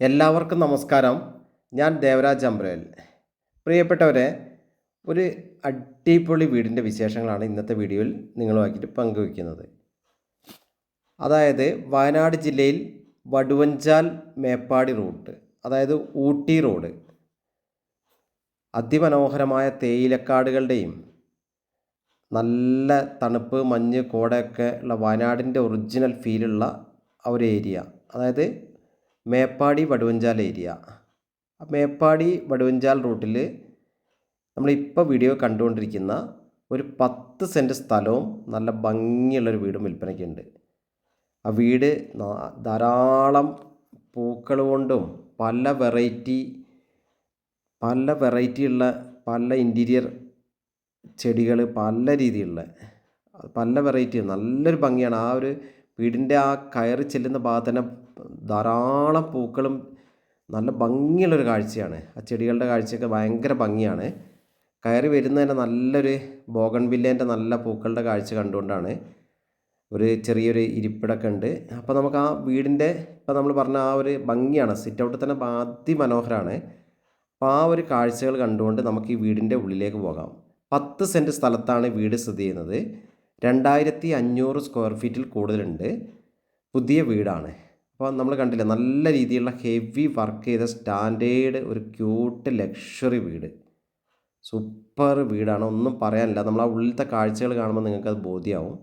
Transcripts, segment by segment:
എല്ലാവർക്കും നമസ്കാരം. ഞാൻ ദേവരാജ് അമ്പ്രേൽ. പ്രിയപ്പെട്ടവരെ ഒരു അടിപൊളി വീടിന്റെ വിശേഷങ്ങളാണ് ഇന്നത്തെ വീഡിയോയിൽ നിങ്ങളുമാക്കിയിട്ട് പങ്കുവയ്ക്കുന്നത്. അതായത് വയനാട് ജില്ലയിൽ വടുവഞ്ചാൽ മേപ്പാടി റൂട്ട് അതായത് ഊട്ടി റോഡ്. അതിമനോഹരമായ തേയിലക്കാടുകളുടെയും നല്ല തണുപ്പ് മഞ്ഞ് കോടയൊക്കെ ഉള്ള വയനാടിന്റെ ഒറിജിനൽ ഫീലുള്ള ആ ഒരു ഏരിയ. അതായത് മേപ്പാടി വടുവഞ്ചാൽ ഏരിയ. മേപ്പാടി വടുവഞ്ചാൽ റൂട്ടിൽ നമ്മളിപ്പോൾ വീഡിയോ കണ്ടുകൊണ്ടിരിക്കുന്ന ഒരു പത്ത് സെന്റ് സ്ഥലവും നല്ല ഭംഗിയുള്ളൊരു വീടും വിൽപ്പനയ്ക്കുണ്ട് ആ വീട് ധാരാളം പൂക്കൾ കൊണ്ടും പല വെറൈറ്റി പല വെറൈറ്റിയുള്ള പല ഇന്റീരിയർ ചെടികൾ പല രീതിയിലുള്ള പല വെറൈറ്റി നല്ലൊരു ഭംഗിയാണ്. ആ ഒരു വീടിന്റെ ആ കയറി ചെല്ലുന്ന ഭാഗത്ത് തന്നെ ധാരാളം പൂക്കളും നല്ല ഭംഗിയുള്ളൊരു കാഴ്ചയാണ്. ആ ചെടികളുടെ കാഴ്ചയൊക്കെ ഭയങ്കര ഭംഗിയാണ്. കയറി വരുന്ന തന്നെ നല്ലൊരു ബോഗൺ വില്ലേന്റെ നല്ല പൂക്കളുടെ കാഴ്ച കണ്ടുകൊണ്ടാണ് ഒരു ചെറിയൊരു ഇരിപ്പിടൊക്കെ ഉണ്ട്. അപ്പോൾ നമുക്ക് ആ വീടിന്റെ ഇപ്പോൾ നമ്മൾ പറഞ്ഞ ആ ഒരു ഭംഗിയാണ്. സിറ്റ് ഔട്ടിൽ തന്നെ അതിമനോഹരമാണ് അപ്പോൾ ആ ഒരു കാഴ്ചകൾ കണ്ടുകൊണ്ട് നമുക്ക് ഈ വീടിന്റെ ഉള്ളിലേക്ക് പോകാം. പത്ത് സെന്റ് സ്ഥലത്താണ് വീട് സ്ഥിതി ചെയ്യുന്നത്. രണ്ടായിരത്തി അഞ്ഞൂറ് സ്ക്വയർ ഫീറ്റിൽ കൂടുതലുണ്ട്. പുതിയ വീടാണ്. അപ്പോൾ നമ്മൾ കണ്ടില്ലേ നല്ല രീതിയിലുള്ള ഹെവി വർക്ക് ചെയ്ത സ്റ്റാൻഡേർഡ് ഒരു ക്യൂട്ട് ലക്ഷറി വീട്. സൂപ്പർ വീടാണ് ഒന്നും പറയാനില്ല. നമ്മൾ ആ ഉള്ളിലത്തെ കാഴ്ചകൾ കാണുമ്പോൾ നിങ്ങൾക്കത് ബോധ്യമാവും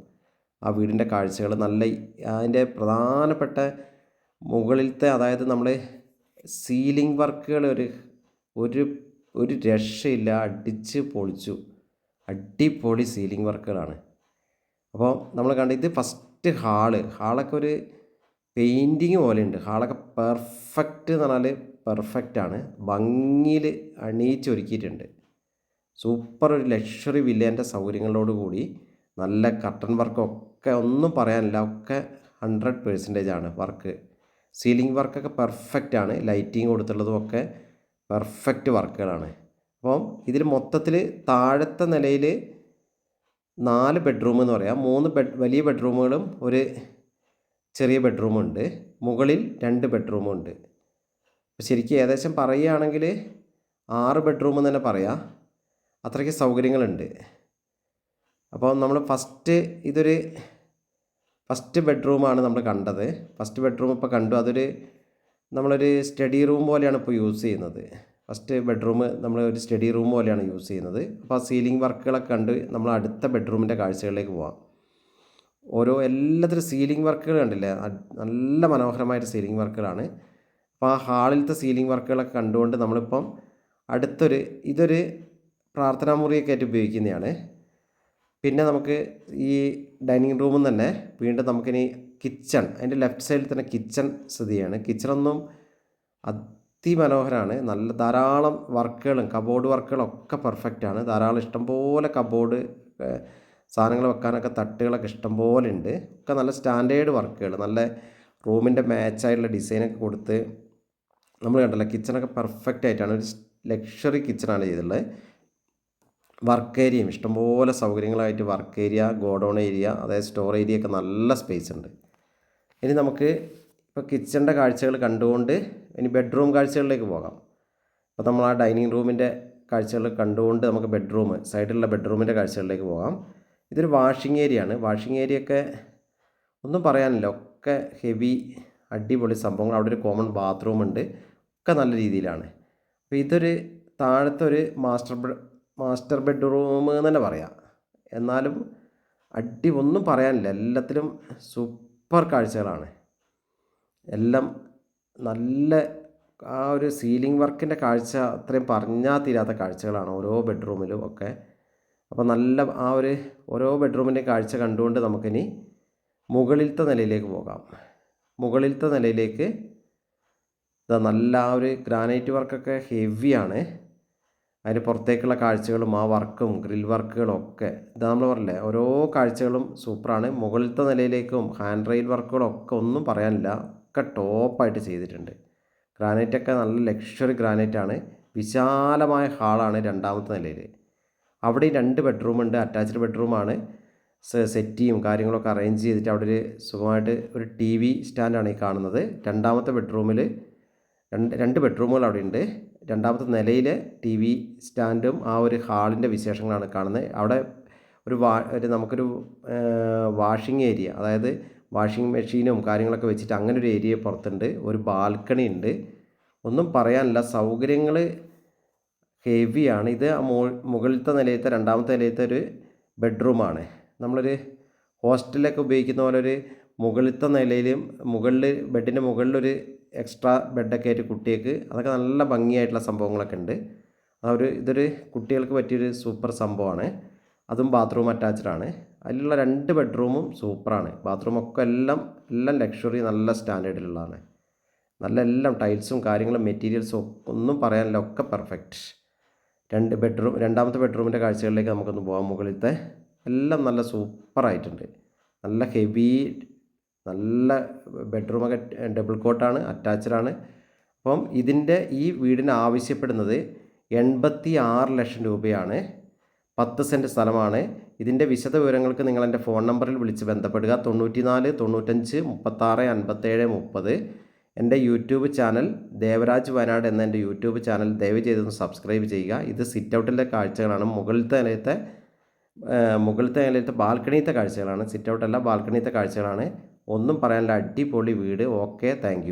ആ വീടിന്റെ കാഴ്ചകൾ നല്ല അതിന്റെ പ്രധാനപ്പെട്ട മുകളിലത്തെ അതായത് നമ്മൾ സീലിംഗ് വർക്കുകൾ ഒരു ഒരു ഒരു രക്ഷയില്ല. അടിച്ച് പൊളിച്ചു. അടിപൊളി സീലിംഗ് വർക്കുകളാണ് അപ്പോൾ നമ്മൾ കണ്ട ഇത് ഫസ്റ്റ് ഹാൾ ഹാളൊക്കെ ഒരു പെയിന്റിങ് പോലെയുണ്ട്. ഹാളൊക്കെ പെർഫെക്റ്റ് എന്ന് പറഞ്ഞാൽ പെർഫെക്റ്റ് ആണ്. ഭംഗിയിൽ അണിയിച്ചൊരുക്കിയിട്ടുണ്ട് സൂപ്പർ ഒരു ലക്ഷറി വില്ലേന്റെ സൗകര്യങ്ങളോട് കൂടി നല്ല കട്ടൺ വർക്കൊക്കെ ഒന്നും പറയാനില്ല. ഒക്കെ ഹൺഡ്രഡ് പേഴ്സന്റേജ് ആണ് വർക്ക് സീലിംഗ് വർക്കൊക്കെ പെർഫെക്റ്റ് ആണ്. ലൈറ്റിങ് കൊടുത്തുള്ളതും ഒക്കെ പെർഫെക്റ്റ് വർക്കുകളാണ് അപ്പം ഇതിൽ മൊത്തത്തിൽ താഴത്തെ നിലയിൽ നാല് ബെഡ്റൂം എന്ന് പറയാം. മൂന്ന് ബെഡ് വലിയ ബെഡ്റൂമുകളും ഒരു ചെറിയ ബെഡ്റൂമുണ്ട്. മുകളിൽ രണ്ട് ബെഡ്റൂമുണ്ട്. ശരിക്കും ഏകദേശം പറയുകയാണെങ്കിൽ ആറ് ബെഡ്റൂം എന്ന് തന്നെ പറയാം. അത്രയ്ക്ക് സൗകര്യങ്ങളുണ്ട്. അപ്പോൾ നമ്മൾ ഫസ്റ്റ് ഇതൊരു ഫസ്റ്റ് ബെഡ്റൂമാണ് നമ്മൾ കണ്ടത്. ഫസ്റ്റ് ബെഡ്റൂം ഇപ്പോൾ കണ്ടു. അതൊരു നമ്മളൊരു സ്റ്റഡി റൂം പോലെയാണ് ഇപ്പോൾ യൂസ് ചെയ്യുന്നത്. ഫസ്റ്റ് ബെഡ്റൂം നമ്മൾ ഒരു സ്റ്റഡി റൂം പോലെയാണ് യൂസ് ചെയ്യുന്നത്. അപ്പോൾ ആ സീലിംഗ് വർക്കുകളൊക്കെ കണ്ട് നമ്മൾ അടുത്ത ബെഡ്റൂമിന്റെ കാഴ്ചകളിലേക്ക് പോവാം. ഓരോ എല്ലാത്തിലും സീലിംഗ് വർക്കുകൾ കണ്ടില്ലേ? നല്ല മനോഹരമായിട്ട് സീലിംഗ് വർക്കുകളാണ് അപ്പോൾ ആ ഹാളിലത്തെ സീലിംഗ് വർക്കുകളൊക്കെ കണ്ടുകൊണ്ട് നമ്മളിപ്പം അടുത്തൊരു ഇതൊരു പ്രാർത്ഥനാ മുറിയൊക്കെ ആയിട്ട് ഉപയോഗിക്കുന്നതാണ്. പിന്നെ നമുക്ക് ഈ ഡൈനിങ് റൂമിൽ തന്നെ വീണ്ടും നമുക്കിനി കിച്ചൺ അതിന്റെ ലെഫ്റ്റ് സൈഡിൽ തന്നെ കിച്ചൺ സ്ഥിതിയാണ് കിച്ചണൊന്നും അതിമനോഹരമാണ് നല്ല ധാരാളം വർക്കുകളും കബോർഡ് വർക്കുകളൊക്കെ പെർഫെക്റ്റാണ് ധാരാളം ഇഷ്ടംപോലെ കബോർഡ് സാധനങ്ങൾ വെക്കാനൊക്കെ തട്ടുകളൊക്കെ ഇഷ്ടംപോലെ ഉണ്ട്. ഒക്കെ നല്ല സ്റ്റാൻഡേർഡ് വർക്കുകൾ. നല്ല റൂമിന്റെ മാച്ചായിട്ടുള്ള ഡിസൈനൊക്കെ കൊടുത്ത് നമ്മൾ കണ്ടല്ലോ കിച്ചണൊക്കെ പെർഫെക്റ്റ് ആയിട്ടാണ്. ഒരു ലക്ഷറി കിച്ചണാണ് ചെയ്തിട്ടുള്ളത്. വർക്ക് ഏരിയയും ഇഷ്ടംപോലെ സൗകര്യങ്ങളായിട്ട് വർക്ക് ഏരിയ ഗോഡൗൺ ഏരിയ അതായത് സ്റ്റോർ ഏരിയ ഒക്കെ നല്ല സ്പേസ് ഉണ്ട്. ഇനി നമുക്ക് ഇപ്പോൾ കിച്ചണിന്റെ കാഴ്ചകൾ കണ്ടുകൊണ്ട് ഇനി ബെഡ്റൂം കാഴ്ചകളിലേക്ക് പോകാം. അപ്പോൾ നമ്മൾ ആ ഡൈനിങ് റൂമിന്റെ കാഴ്ചകൾ കണ്ടുകൊണ്ട് നമുക്ക് ബെഡ്റൂം സൈഡിലുള്ള ബെഡ്റൂമിന്റെ കാഴ്ചകളിലേക്ക് പോകാം. ഇതൊരു വാഷിംഗ് ഏരിയ ആണ്. വാഷിംഗ് ഏരിയ ഒക്കെ ഒന്നും പറയാനില്ല. ഒക്കെ ഹെവി അടിപൊളി സംഭവങ്ങൾ. അവിടെ ഒരു കോമൺ ബാത്റൂം ഉണ്ട്. ഒക്കെ നല്ല രീതിയിലാണ്. അപ്പോൾ ഇതൊരു താഴത്തെ ഒരു മാസ്റ്റർ ബെഡ് മാസ്റ്റർ ബെഡ്റൂം എന്ന് തന്നെ പറയാം. എന്നാലും അടി ഒന്നും പറയാനില്ല. എല്ലാത്തിലും സൂപ്പർ കാഴ്ചകളാണ്. എല്ലാം നല്ല ആ ഒരു സീലിംഗ് വർക്കിന്റെ കാഴ്ച അത്രയും പറഞ്ഞാൽ തീരാത്ത കാഴ്ചകളാണ്. ഓരോ ബെഡ്റൂമിലും ഒക്കെ അപ്പോൾ നല്ല ആ ഒരു ഓരോ ബെഡ്റൂമിന്റെ കാഴ്ച കണ്ടുകൊണ്ട് നമുക്കിനി മുകളിലത്തെ നിലയിലേക്ക് പോകാം. മുകളിലത്തെ നിലയിലേക്ക് ഇതാ നല്ല ആ ഒരു ഗ്രാനൈറ്റ് വർക്കൊക്കെ ഹെവിയാണ് അതിന് പുറത്തേക്കുള്ള കാഴ്ചകളും ആ വർക്കും ഗ്രിൽ വർക്കുകളും ഒക്കെ. ഇതാ നമ്മൾ പറഞ്ഞില്ലേ ഓരോ കാഴ്ചകളും സൂപ്പറാണ് മുകളിലത്തെ നിലയിലേക്കും ഹാൻഡ് റെയിൽ വർക്കുകളൊക്കെ ഒന്നും പറയാനില്ല. ഒക്കെ ടോപ്പായിട്ട് ചെയ്തിട്ടുണ്ട്. ഗ്രാനൈറ്റൊക്കെ നല്ല ലക്ഷറി ഗ്രാനൈറ്റാണ് വിശാലമായ ഹാളാണ് രണ്ടാമത്തെ നിലയിൽ അവിടെ രണ്ട് ബെഡ്റൂമുണ്ട് അറ്റാച്ച്ഡ് ബെഡ്റൂമാണ് സെറ്റ് സെറ്റിയും കാര്യങ്ങളൊക്കെ അറേഞ്ച് ചെയ്തിട്ട് അവിടെ ഒരു സുഖമായിട്ട് ഒരു ടി വി സ്റ്റാൻഡാണ് ഈ കാണുന്നത്. രണ്ടാമത്തെ ബെഡ്റൂമിൽ രണ്ട് രണ്ട് ബെഡ്റൂമുകൾ അവിടെ ഉണ്ട്. രണ്ടാമത്തെ നിലയിൽ ടി വി സ്റ്റാൻഡും ആ ഒരു ഹാളിന്റെ വിശേഷങ്ങളാണ് കാണുന്നത്. അവിടെ ഒരു വാ ഒരു നമുക്കൊരു വാഷിംഗ് ഏരിയ അതായത് വാഷിംഗ് മെഷീനും കാര്യങ്ങളൊക്കെ വെച്ചിട്ട് അങ്ങനെ ഒരു ഏരിയ പുറത്തുണ്ട്. ഒരു ബാൽക്കണി ഉണ്ട്. ഒന്നും പറയാനില്ല. സൗകര്യങ്ങൾ ഹെവിയാണ് ഇത് മുകളിലത്തെ നിലയത്തെ രണ്ടാമത്തെ നിലയത്തെ ഒരു ബെഡ്റൂമാണ് നമ്മളൊരു ഹോസ്റ്റലിലൊക്കെ ഉപയോഗിക്കുന്ന പോലെ ഒരു മുകളിലത്തെ നിലയിലും മുകളിൽ ബെഡിന്റെ മുകളിലൊരു എക്സ്ട്രാ ബെഡൊക്കെ ആയിട്ട് കുട്ടികൾക്ക് അതൊക്കെ നല്ല ഭംഗിയായിട്ടുള്ള സംഭവങ്ങളൊക്കെ ഉണ്ട്. ആ ഒരു ഇതൊരു കുട്ടികൾക്ക് പറ്റിയൊരു സൂപ്പർ സംഭവമാണ്. അതും ബാത്റൂം അറ്റാച്ച്ഡ് ആണ്. അതിലുള്ള രണ്ട് ബെഡ്റൂമും സൂപ്പറാണ് ബാത്റൂമൊക്കെ എല്ലാം എല്ലാം ലക്ഷറി നല്ല സ്റ്റാൻഡേർഡിലുള്ളതാണ് നല്ല എല്ലാം ടൈൽസും കാര്യങ്ങളും മെറ്റീരിയൽസും ഒന്നും പറയാനില്ല ഒക്കെ പെർഫെക്റ്റ് രണ്ട് ബെഡ്റൂം രണ്ടാമത്തെ ബെഡ്റൂമിന്റെ കാഴ്ചകളിലേക്ക് നമുക്കൊന്ന് പോകാം. മുകളിലത്തെ എല്ലാം നല്ല സൂപ്പറായിട്ടുണ്ട് നല്ല ഹെവി നല്ല ബെഡ്റൂമൊക്കെ ഡബിൾ കോട്ടാണ് ആണ് അപ്പം ഇതിന്റെ ഈ വീടിന് ആവശ്യപ്പെടുന്നത് എൺപത്തി ആറ് ലക്ഷം രൂപയാണ്. പത്ത് സെന്റ് സ്ഥലമാണ്. ഇതിന്റെ വിശദ വിവരങ്ങൾക്ക് നിങ്ങൾ എന്റെ ഫോൺ നമ്പറിൽ വിളിച്ച് ബന്ധപ്പെടുക. തൊണ്ണൂറ്റി നാല് തൊണ്ണൂറ്റഞ്ച് മുപ്പത്താറ് അൻപത്തേഴ് മുപ്പത്. എന്റെ യൂട്യൂബ് ചാനൽ ദേവരാജ് വയനാട് എന്ന എന്റെ യൂട്യൂബ് ചാനൽ ദയവ് ചെയ്തൊന്ന് സബ്സ്ക്രൈബ് ചെയ്യുക. ഇത് സിറ്റ് ഔട്ടിലെ കാഴ്ചകളാണ്. മുകളിലത്തെ നിലയത്തെ മുകളിലത്തെ നിലയത്തെ ബാൽക്കണിയത്തെ കാഴ്ചകളാണ്. സിറ്റ് ഔട്ടല്ല ബാൽക്കണിയത്തെ കാഴ്ചകളാണ്. ഒന്നും പറയാനില്ല. അടിപൊളി വീട്. Okay thank